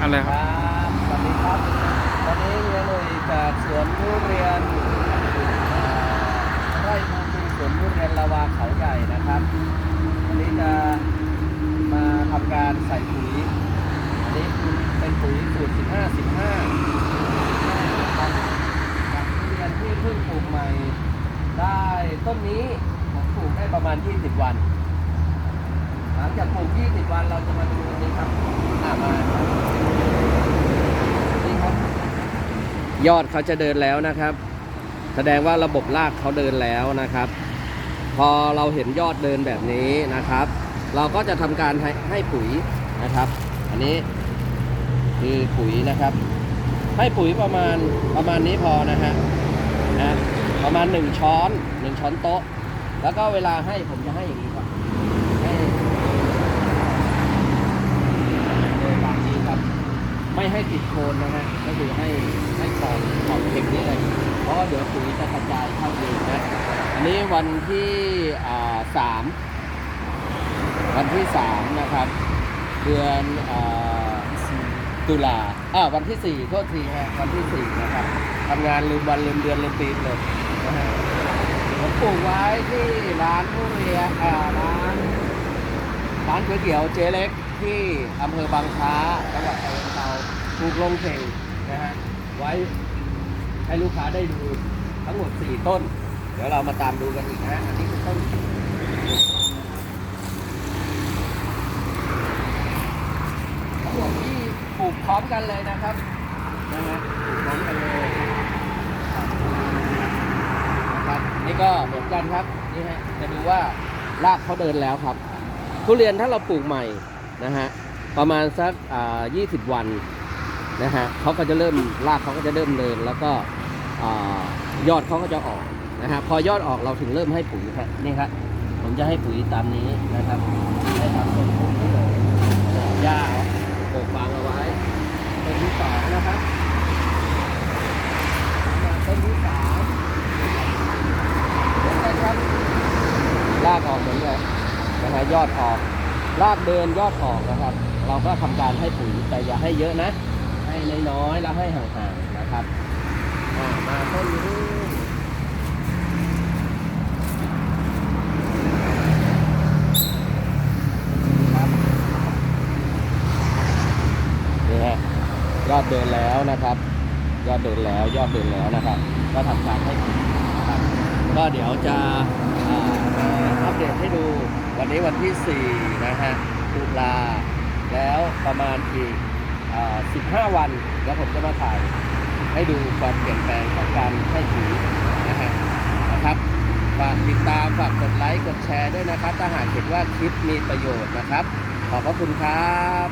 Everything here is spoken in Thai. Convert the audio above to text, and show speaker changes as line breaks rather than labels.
อะไรค
รับรับสวัสดีครับวันนี้เฮียหนุ่ยจากสวนทุเรียนไร่ภูมิสวนทุเรียนละวาเขาใหญ่นะครับ วันนี้จะมาทำการใส่ปุ๋ยอันนี้เป็นปุ๋ยสูตร 15 15นะครับกับทุเรียนที่เพิ่งปลูกใหม่ ได้ต้นนี้ผมปลูกได้ประมาณ 20 วัน หลังจากปลูก 20 วันเราจะมาดูนี่ครับอ่ามานี่ครับ ยอดเขาจะเดินแล้วนะครับ แสดงว่าระบบรากเขาเดินแล้วนะครับ พอเราเห็นยอดเดินแบบนี้นะครับ เราก็จะทำการให้ให้ปุ๋ยนะครับ อันนี้คือปุ๋ยนะครับ ให้ปุ๋ยประมาณประมาณนี้พอนะฮะนะประมาณ 1 ช้อน 1 ช้อนโต๊ะ แล้วก็เวลาให้ผมจะให้อย่างนี้ครับให้โดยบางนี้ครับ ไม่ ให้ติดโคนนะฮะก็คือให้ให้ขอบขอบเข็มนี่เลยเพราะว่าเดี๋ยวปุ๋ยจะกระจายเข้าเองนะอันนี้วันที่สามวันที่สามนะครับ เดือนอตุลาอ่าวันที่สี่โทษทีฮะวันที่สี่นะครับทำงานลืมวันลืมเดือนลืมปีเลยนะฮะผมปลูกไว้ที่ร้านทุเรียอ่าร้านร้านก๋วยเตี๋ยวเจ๊เล็กที่อำเภอบางคล้าจังหวัดฉะเชิงเทรา ปลูกลงเข่งนะฮะไว้ให้ลูกค้าได้ดูทั้งหมด 4 ต้น เดี๋ยวเรามาตามดูกันอีกนะอันนี้คือต้นทั้งหมดที่ปลูกพร้อมกันเลยนะครับนะฮะปลูกพร้อมกันเลยนะครับนี่ก็เหมือนกันครับนี่ฮะจะดูว่ารากเขาเดินแล้วครับ ทุเรียนถ้าเราปลูกใหม่นะฮะประมาณสักอ่า20 วัน นะฮะเขาก็จะเริ่มรากเขาก็จะเริ่มเดินแล้วก็อยอดเขาก็จะออกนะฮะพอยอดออกเราถึงเริ่มให้ปุ๋ยครับนี่ครับผมจะให้ปุ๋ยตามนี้นะครับให้ตามต้นปุ๋ยนี้เลยหญ้าปลูกฟางเอาไว้ต้นที่สองนะครับต้นที่สามเหมือนกันครับรากออกเหมือนกันนะฮะยอดออกรากเดินยอดออกนะครับ เราก็ทำการให้ปุ๋ยแต่อย่าให้เยอะนะ น้อยๆแล้วให้ห่างๆนะครับมาต้นนี้ครับนี่ฮะยอดเดินแล้วนะครับ ยอดเดินแล้วยอดเดินแล้วนะครับ ก็ทำการให้นะครับก็เดี๋ยวจะอัปเดตให้ดูวันนี้วันที่ 4 นะฮะตุลาแล้วประมาณอีก 15 วันแล้วผมจะมาถ่ายให้ดูความเปลี่ยนแปลงของการให้ปุ๋ยนะฮะนะครับฝากติดตามฝากกดไลค์กดแชร์ด้วยนะครับถ้าหากเห็นว่าคลิปมีประโยชน์นะครับ ขอบพระคุณครับ